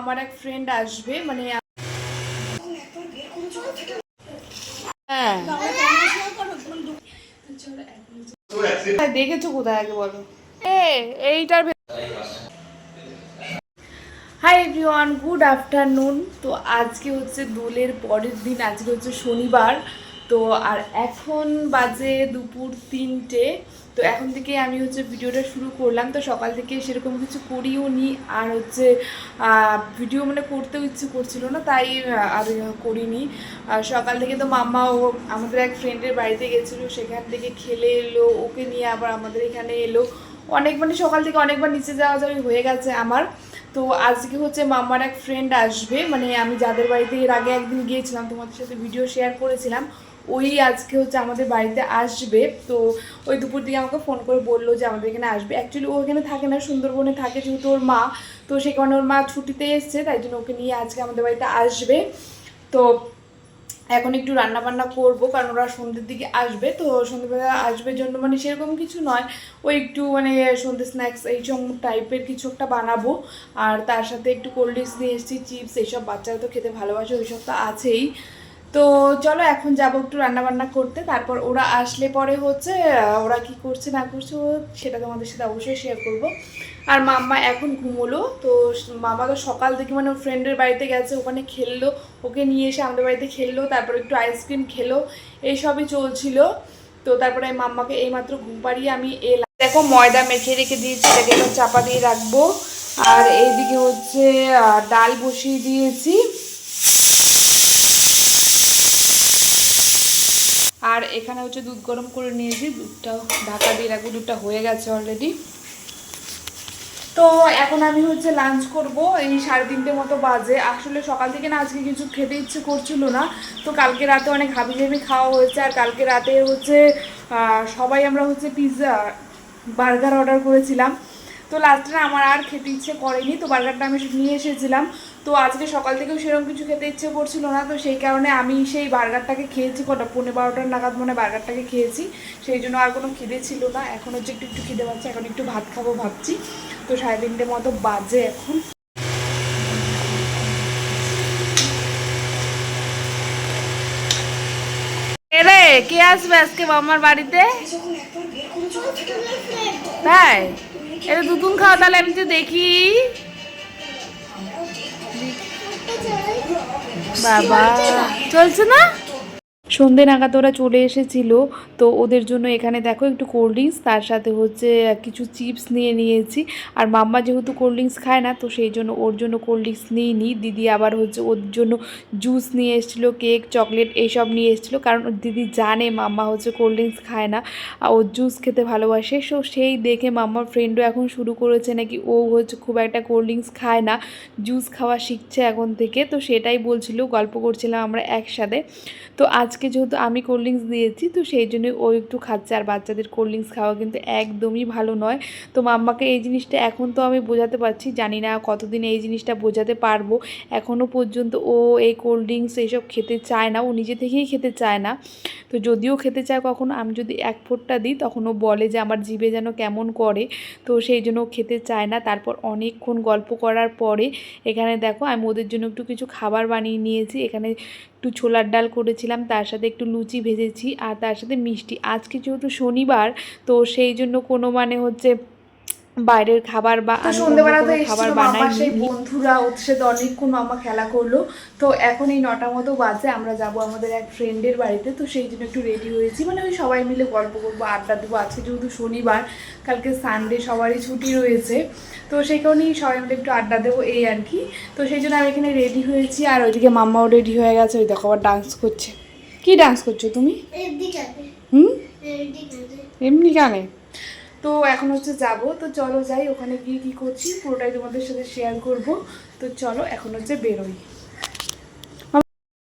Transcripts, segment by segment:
মামার এক ফ্রেন্ড আসবে মানে হ্যাঁ। দেখেছ কোথায় আগে বলো? এইটার হাই এভরিওয়ান গুড আফটারনুন তো আজকে হচ্ছে দোলের পরের দিন, আজকে হচ্ছে শনিবার। তো আর এখন বাজে দুপুর তিনটে, তো এখন থেকে আমি হচ্ছে ভিডিওটা শুরু করলাম। তো সকাল থেকে সেরকম কিছু করিও নি, আর হচ্ছে ভিডিও মানে করতেও ইচ্ছে করছিল না, তাই আর করিনি। আর সকাল থেকে তো মাম্মা ও আমাদের এক ফ্রেন্ডের বাড়িতে গেছিল, সেখান থেকে খেলে এলো, ওকে নিয়ে আবার আমাদের এখানে এলো। অনেক মানে সকাল থেকে অনেকবার নিচে যাওয়া যাওয়া হয়ে গেছে আমার। তো আজকে হচ্ছে মাম্মার এক ফ্রেন্ড আসবে মানে আমি যাদের বাড়িতে এর আগে একদিন গিয়েছিলাম, তোমাদের সাথে ভিডিও শেয়ার করেছিলাম ওই আজকে হচ্ছে আমাদের বাড়িতে আসবে। তো ওই দুপুর দিকে আমাকে ফোন করে বলল যে আমাদের এখানে আসবে। অ্যাকচুয়ালি ও এখানে থাকে না, সুন্দরবনে থাকে যেহেতু ওর মা। তো সেখানে ওর মা ছুটিতে এসছে, তাই জন্য ওকে নিয়ে আজকে আমাদের বাড়িতে আসবে। তো এখন একটু রান্না বান্না করব, কারণ ওরা সন্ধ্যের দিকে আসবে। তো সন্ধ্যেবেলা আসবে জন্য মানে সেরকম কিছু নয়। ওই একটু মানে সন্ধ্যে স্ন্যাক্স এইসব টাইপের কিছু একটা বানাবো। আর তার সাথে একটু কোল্ড ড্রিঙ্কস নিয়ে এসেছি চিপস এইসব বাচ্চারা তো খেতে ভালোবাসে, ওইসব তো আছেই। তো চলো এখন যাব একটু রান্না বান্না করতে, তারপর ওরা আসলে পরে হচ্ছে ওরা কি করছে না করছে সেটা তোমাদের সাথে অবশ্যই শেয়ার করব। আর মাম্মা এখন ঘুমোলো, তো মামা তো সকাল থেকে মানে ফ্রেন্ডের বাড়িতে গেছে, ওখানে খেললো, ওকে নিয়ে এসে আমাদের বাড়িতে খেললো, তারপর একটু আইসক্রিম খেলো এইসবই চলছিল। তো তারপরে মাম্মাকে এইমাত্র ঘুম পাড়িয়ে আমি এলাম। দেখো ময়দা মেখে রেখে দিয়েছি, এটাকে চাপা দিয়ে রাখব। আর এইদিকে হচ্ছে ডাল বসিয়ে দিয়েছি। আর এখানে হচ্ছে দুধ গরম করে নিয়েছি, দুধটা, ঢাকা দিয়ে রাখব, দুধটা হয়ে গেছে অলরেডি তো এখন আমি হচ্ছে লাঞ্চ করব, এই সাড়ে তিনটে মতো বাজে। আসলে সকাল থেকে না আজকে কিছু খেতে ইচ্ছে করছিল না, তো কালকে রাতে অনেক হাবি জাবি খাওয়া হয়েছে, আর কালকে রাতে হচ্ছে সবাই আমরা হচ্ছে পিৎজা বার্গার অর্ডার করেছিলাম। তো লাস্টে আমার আর খেতে ইচ্ছে করেনি, তো বার্গারটা আমি নিয়ে এসেছিলাম। তো আজকে সকাল থেকেও সেরকম কিছু খেতে ইচ্ছে করছিল না তো সেই কারণে আমি সেই বার্গারটাকে খেয়েছি কটা পনেরো বারোটার নাগাদ মনে বার্গারটাকে খেয়েছি। সেই জন্য আর কোনো খিদে ছিল না এখন হচ্ছে একটু একটু খিদে পাচ্ছে এখন একটু ভাত খাব ভাবছি। তো সাড়ে তিনটে মতো বাজে এখন। রে কে আসবে আজকে মামার বাড়িতে? তাই? এটা দুতুন খাওয়া তাহলে আমি তো দেখি। বাবা চলছে না? সন্ধে নাগাদ ওরা চলে এসেছিল। তো ওদের জন্য এখানে দেখো একটু কোল্ড ড্রিঙ্কস তার সাথে হচ্ছে কিছু চিপস নিয়ে নিয়েছি। আর মাম্মা যেহেতু কোল্ড ড্রিঙ্কস খায় না, তো সেই জন্য ওর জন্য কোল্ড ড্রিঙ্কস নিয়ে নিই দিদি আবার হচ্ছে ওর জন্য জুস নিয়ে এসেছিল কেক চকলেট এইসব নিয়ে এসেছিল। কারণ দিদি জানে মাম্মা হচ্ছে কোল্ড ড্রিঙ্কস খায় না, আর ওর জুস খেতে ভালোবাসে। সো সেই দেখে মাম্মার ফ্রেন্ডও এখন শুরু করেছে নাকি ও হচ্ছে খুব একটা কোল্ড ড্রিঙ্কস খায় না জুস খাওয়া শিখছে এখন থেকে। তো সেটাই বলছিল, গল্প করছিলাম আমরা একসাথে। তো আজকে যেহেতু আমি কোল্ড ড্রিঙ্কস দিয়েছি, তো সেই জন্য ও একটু খাচ্ছে। আর বাচ্চাদের কোল্ড ড্রিঙ্কস খাওয়া কিন্তু একদমই ভালো নয়। তো মাম্মাকে এই জিনিসটা এখন তো আমি বোঝাতে পারছি, জানি না কতদিন এই জিনিসটা বোঝাতে পারব। এখনও পর্যন্ত ও এই কোল্ড ড্রিঙ্কস এইসব খেতে চায় না, ও নিজে থেকেই খেতে চায় না। তো যদিও খেতে চায় কখনো, আমি যদি এক ফোঁটটা দিই, তখন ও বলে যে আমার জিভে যেন কেমন করে। তো সেই জন্য ও খেতে চায় না। তারপর অনেকক্ষণ গল্প করার পরে, এখানে দেখো আমি ওদের জন্য একটু কিছু খাবার বানিয়ে নিয়েছি। এখানে একটু ছোলার ডাল করেছিলাম, তার সাথে একটু লুচি ভেজেছি আর তার সাথে মিষ্টি। আজকে যেহেতু শনিবার, তো সেই জন্য কোনো মানে হচ্ছে বাইরের খাবার বা সন্ধ্যেবেলা তো খাবার বানাই সেই বন্ধুরা সাথে অনেকক্ষণ মামা খেলা করল। তো এখন এই নটা মতো বাজে আমরা যাব আমাদের এক ফ্রেন্ডের বাড়িতে। তো সেই জন্য একটু রেডি হয়েছি। মানে ওই সবাই মিলে গল্প করব আড্ডা দেবো। আজকে যেহেতু শনিবার কালকে সানডে সবারই ছুটি রয়েছে। তো সেই কারণেই সবাই মিলে একটু আড্ডা দেবো এই আর কি। তো সেই জন্য আমি এখানে রেডি হয়েছি। আর ওইদিকে মাম্মাও রেডি হয়ে গেছে। ওই দেখো আবার ডান্স করছে। কি ডান্স করছ তুমি? হুম? এমনি গানে? তো এখন হচ্ছে যাব। তো চলো যাই, ওখানে গিয়ে কি করছি, পুরোটাই তোমাদের সাথে শেয়ার করব। তো চলো, এখন হচ্ছে বেরোই।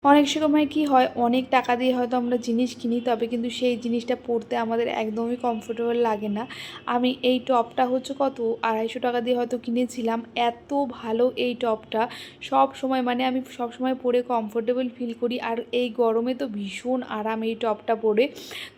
অনেক সময় কি হয়, অনেক টাকা দিয়ে হয়তো আমরা জিনিস কিনি, তবে কিন্তু সেই জিনিসটা পরতে আমাদের একদমই কমফোর্টেবল লাগে না। আমি এই টপটা হচ্ছে কত? আড়াইশো টাকা দিয়ে হয়তো কিনেছিলাম, এত ভালো এই টপটা। সব সময় মানে আমি সব সময় পরে কমফোর্টেবল ফিল করি, আর এই গরমে তো ভীষণ আরাম এই টপটা পরে।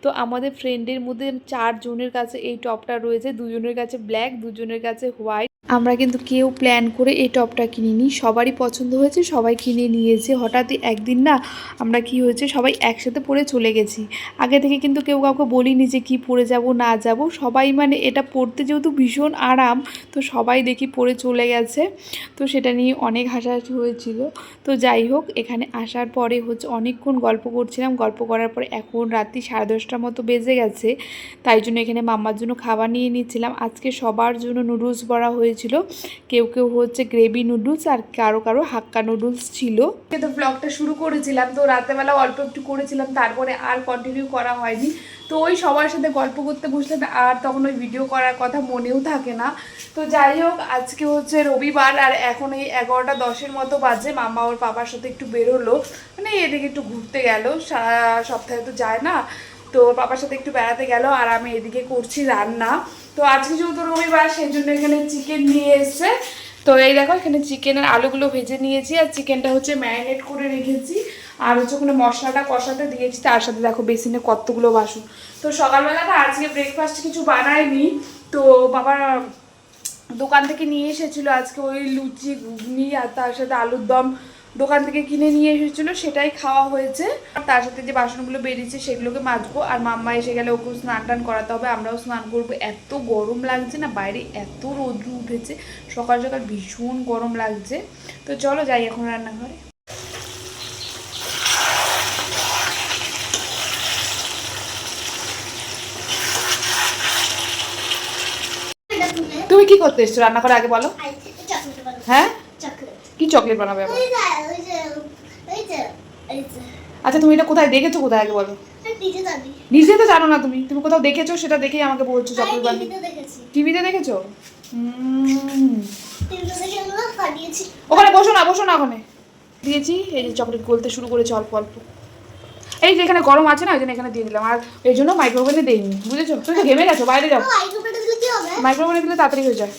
তো আমাদের ফ্রেন্ডের মধ্যে চারজনের কাছে এই টপটা রয়েছে, দুজনের কাছে ব্ল্যাক দুজনের কাছে হোয়াইট আমরা কিন্তু কেউ প্ল্যান করে এই টপটা কিনিনি। সবারই পছন্দ হয়েছে, সবাই কিনে নিয়েছে। হঠাৎই একদিন না আমরা কি হয়েছে, সবাই একসাথে পরে চলে গেছি। আগে থেকে কিন্তু কেউ কাউকে বলিনি যে কি পরে যাব, না যাব। সবাই মানে এটা পড়তে যেহেতু ভীষণ আরাম, তো সবাই দেখি পরে চলে গেছে। তো সেটা নিয়ে অনেক হাসাহাসি হয়েছিল। তো যাই হোক, এখানে আসার পরে হচ্ছে অনেকক্ষণ গল্প করছিলাম। গল্প করার পরে এখন রাত্রি সাড়ে দশটার মতো বেজে গেছে। তাই জন্য এখানে মাম্মার জন্য খাবার নিয়ে নিচ্ছিলাম। আজকে সবার জন্য নুডলস বড়া হয়েছিল কেউ কেউ হচ্ছে গ্রেভি নুডলস আর কারও কারও হাক্কা নুডলস ছিল। তো ব্লগটা শুরু করেছিলাম, তো রাতেবেলা অল্প একটু করেছিলাম, তারপরে আর কন্টিনিউ করা হয়নি। তো ওই সবার সাথে গল্প করতে বসলে আর তখন ওই ভিডিও করার কথা মনেও থাকে না। তো যাই হোক, আজকে হচ্ছে রবিবার আর এখন এই এগারোটা দশের মতো বাজে। মামা ওর বাবার সাথে একটু বেরোলো মানে এদিকে একটু ঘুরতে গেল, সারা সপ্তাহে তো যায় না। তো বাবার সাথে একটু বেড়াতে গেল আর আমি এদিকে করছি রান্না। তো আজকে যেহেতু রবিবার সেই জন্য এখানে চিকেন নিয়ে এসছে। তো এই দেখো, এখানে চিকেনের আলুগুলো ভেজে নিয়েছি, আর চিকেনটা হচ্ছে ম্যারিনেট করে রেখেছি। আর হচ্ছে ওখানে মশলাটা কষাতে দিয়েছি, তার সাথে দেখো বেসিনে কতগুলো বাসন। তো সকালবেলা না আজকে ব্রেকফাস্ট কিছু বানায়নি তো বাবা দোকান থেকে নিয়ে এসেছিল আজকে ওই লুচি, ঘুগনি, আর তার সাথে আলুর দম। দোকান থেকে কিনে নিয়ে এসেছিল সেটাই খাওয়া হয়েছে। তার সাথে যে বাসনগুলো বেরিয়েছে সেগুলোকে মাজবো। আর মাম্মা এসে গেলে ওকে স্নান টান করাতে হবে। আমরাও স্নান করব। এত গরম লাগছে না বাইরে এত রোদ্র উঠেছে। সকাল সকাল ভীষণ গরম লাগছে। তো চলো যাই এখন রান্নাঘরে। তুমি কি করতে এসছো? রান্না করে আগে বলো। হ্যাঁ? কি চকলেট বানাবে আবার? আচ্ছা তুমি এটা কোথায় দেখেছ কোথায় আগে বলো? নিজে তো জানো না তুমি। তুমি কোথাও দেখেছ? সেটা দেখেই আমাকে বলছো চকলেট বানিয়ে। টিভিতে দেখেছ। ওখানে বসো না বসো না ওখানে। দিয়েছি এই যে চকলেট গলতে শুরু করেছে অল্প অল্প। এই যে এখানে গরম আছে না ওই জন্য এখানে দিয়ে দিলাম। আর এই জন্য মাইক্রোওভেনে দেইনি বুঝেছ? তুমি তো ঘেমে গেছো বাইরে যাও। মাইক্রোওভেনে দিলে তাড়াতাড়ি হয়ে যায়।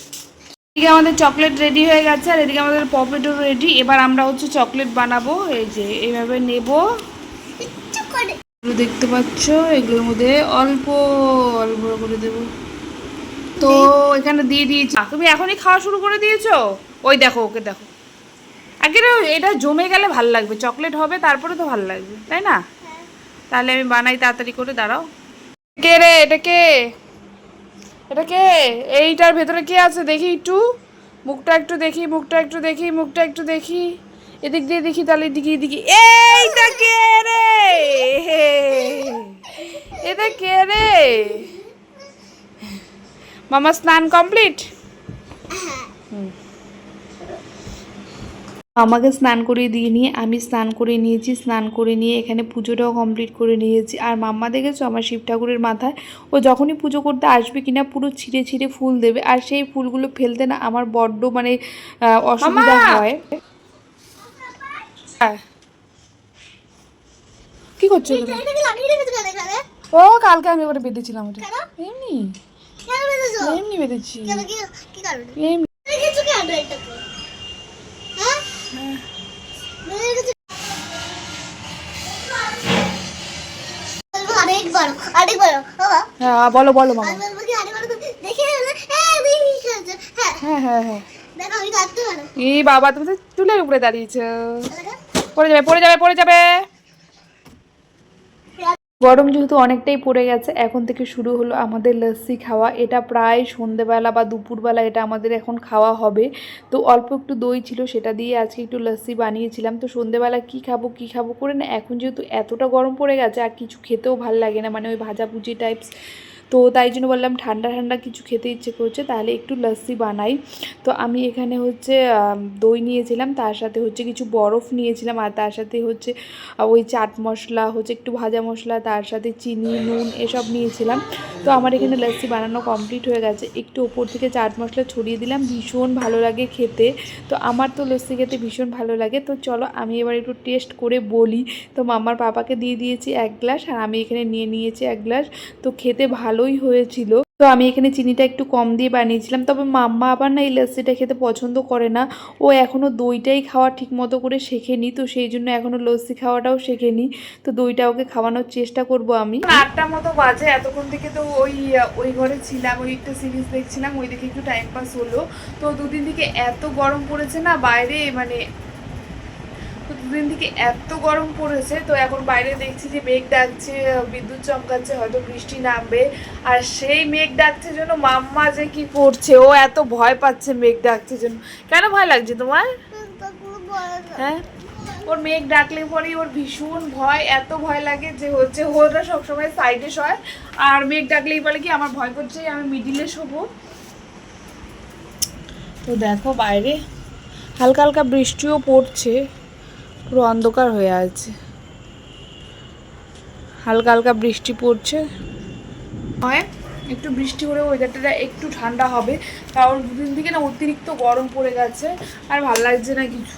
এদিকে আমাদের চকলেট রেডি হয়ে গেছে আর এদিকে আমাদের পপেটো রেডি এবার আমরা হচ্ছে চকলেট বানাবো এই যে এইভাবে নেব। দেখতে পাচ্ছ এগুলোর মধ্যে অল্প অল্প করে দেবো। তো এখানে দিয়ে দিয়েছি। তুমি এখনই খাওয়া শুরু করে দিয়েছ? ওই দেখো ওকে দেখো। আগে এটা জমে গেলে ভালো লাগবে। চকলেট হবে তারপরে তো ভালো লাগবে তাই না? তাহলে আমি বানাই তাড়াতাড়ি করে দাঁড়াও। কে রে এটা কে? এটা কে? এইটার ভেতরে কে আছে? দেখি একটু। মুখটা একটু দেখি মুখটা একটু দেখি মুখটা একটু দেখি। এদিক দিয়ে দেখি তাহলে এদিকে এদিকে এইটা কে রে? এটা কে রে? মামা স্নান কমপ্লিট? আমাকে স্নান করিয়ে দিয়ে নিয়ে আমি স্নান করে নিয়েছি স্নান করে নিয়ে এখানে পুজোটাও কমপ্লিট করে নিয়েছি। আর মাম্মা দেখেছ আমার শিব ঠাকুরের মাথায়? ও যখনই পুজো করতে আসবে কিনা পুরো ছিঁড়ে ছিঁড়ে ফুল দেবে। আর সেই ফুলগুলো ফেলতে না আমার বড্ড মানে অসুবিধা হয়। হ্যাঁ। কি করছ ও কালকে আমি ওটা বেঁধেছিলাম ওটা। এমনি। এমনি বেঁধেছি। এমনি। হ্যাঁ বলো বলো মামা। হ্যাঁ হ্যাঁ বাবা তুমি তো চুলের উপরে দাঁড়িয়েছো। পড়ে যাবে পড়ে যাবে পড়ে যাবে। গরম যেহেতু অনেকটাই পড়ে গেছে, এখন থেকে শুরু হলো আমাদের লস্যি খাওয়া। এটা প্রায় সন্ধেবেলা বা দুপুরবেলা এটা আমাদের এখন খাওয়া হবে। তো অল্প একটু দই ছিল, সেটা দিয়ে আজকে একটু লস্যি বানিয়েছিলাম। তো সন্ধেবেলা কি খাব কি খাব করে না, এখন যেহেতু এতটা গরম পড়ে গেছে, আর কিছু খেতেও ভালো লাগে না মানে ওই ভাজাভুজি টাইপস তো তাই জন্য বললাম ঠান্ডা ঠান্ডা কিছু খেতে ইচ্ছে করছে, তাহলে একটু লস্যি বানাই। তো আমি এখানে হচ্ছে দই নিয়েছিলাম, তার সাথে হচ্ছে কিছু বরফ নিয়েছিলাম, আর তার সাথে হচ্ছে ওই চাট মশলা, হচ্ছে একটু ভাজা মশলা, তার সাথে চিনি, নুন এসব নিয়েছিলাম। তো আমার এখানে লস্যি বানানো কমপ্লিট হয়ে গেছে। একটু ওপর থেকে চাট মশলা ছড়িয়ে দিলাম, ভীষণ ভালো লাগে খেতে। তো আমার তো লস্যি খেতে ভীষণ ভালো লাগে। তো চলো আমি এবার একটু টেস্ট করে বলি। তো মামার পাপাকে দিয়ে দিয়েছি এক গ্লাস আর আমি এখানে নিয়ে নিয়েছি এক গ্লাস তো খেতে ভালোই হয়েছিল। তো আমি এখানে চিনিটা একটু কম দিয়ে বানিয়েছিলাম। তবে মাম্মা আবার না এই লস্যিটা খেতে পছন্দ করে না। ও এখনও দইটাই খাওয়া ঠিক মতো করে শেখেনি, তো সেই জন্য এখনও লস্যি খাওয়াটাও শেখেনি। তো দইটা ওকে খাওয়ানোর চেষ্টা করব আমি। আটটা মতো বাজে, এতক্ষণ থেকে তো ওই ওই ঘরে ছিলাম, ওই একটা সিরিজ দেখছিলাম, ওই দেখে একটু টাইম পাস হলো। তো দুদিন থেকে এত গরম পড়েছে না, বাইরে মানে তো দুদিন থেকে এত গরম পড়েছে, তো এখন বাইরে দেখছি যে মেঘ ডাকছে, বিদ্যুৎ চমকাচ্ছে, হয়তো বৃষ্টি নামবে। আর সেই মেঘ ডাকছে জন্য মাম্মা যে কি করছে, ও এত ভয় পাচ্ছে মেঘ ডাকছে জন্য কেন ভয় লাগছে তোমার? হ্যাঁ? ওর মেঘ ডাকলে পরেই ওর ভীষণ ভয়, এত ভয় লাগে যে হচ্ছে ওরা সবসময় সাইডে শয়। আর মেঘ ডাকলেই বলে কি, আমার ভয় করছে, আমি মিডিলে শোবো। তো দেখো বাইরে, হালকা হালকা বৃষ্টিও পড়ছে। পুরো অন্ধকার হয়ে আছে। হালকা হালকা বৃষ্টি পড়ছে। হয়, একটু বৃষ্টি হলে ওয়েদারটা একটু ঠান্ডা হবে। কারণ দুদিন থেকে না অতিরিক্ত গরম পড়ে গেছে আর ভালো লাগছে না কিছু।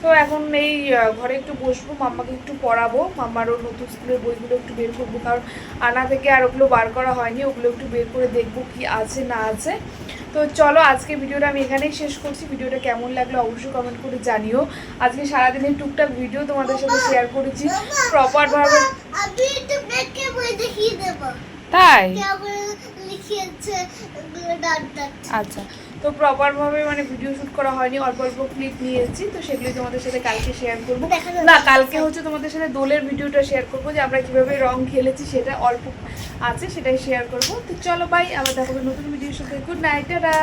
তো এখন এই ঘরে একটু বসবো, মাম্মাকে একটু পড়াবো। মাম্মারও নতুন স্কুলের বইগুলো একটু বের করব। কারণ আনা থেকে আর ওগুলো বার করা হয়নি, ওগুলো একটু বের করে দেখব কি আছে না আছে। তো চলো আজকে ভিডিওটা আমি এখানেই শেষ করছি। ভিডিওটা কেমন লাগল অবশ্যই কমেন্ট করে জানিও। আজকে সারাদিনের টুকটাক ভিডিও তোমাদের সাথে শেয়ার করেছি। প্রপারভাবে তাই? আচ্ছা তো প্রপারভাবে মানে ভিডিও শুট করা হয়নি অল্প অল্প ক্লিপ নিয়ে এসেছি তো সেগুলি তোমাদের সাথে কালকে শেয়ার করব। না কালকে হচ্ছে তোমাদের সাথে দোলের ভিডিওটা শেয়ার করব যে আমরা কীভাবে রং খেলেছি সেটা অল্প আছে সেটাই শেয়ার করব। তো চলো বাই আবার দেখো হবে নতুন ভিডিওর সাথে গুড নাইট টাটা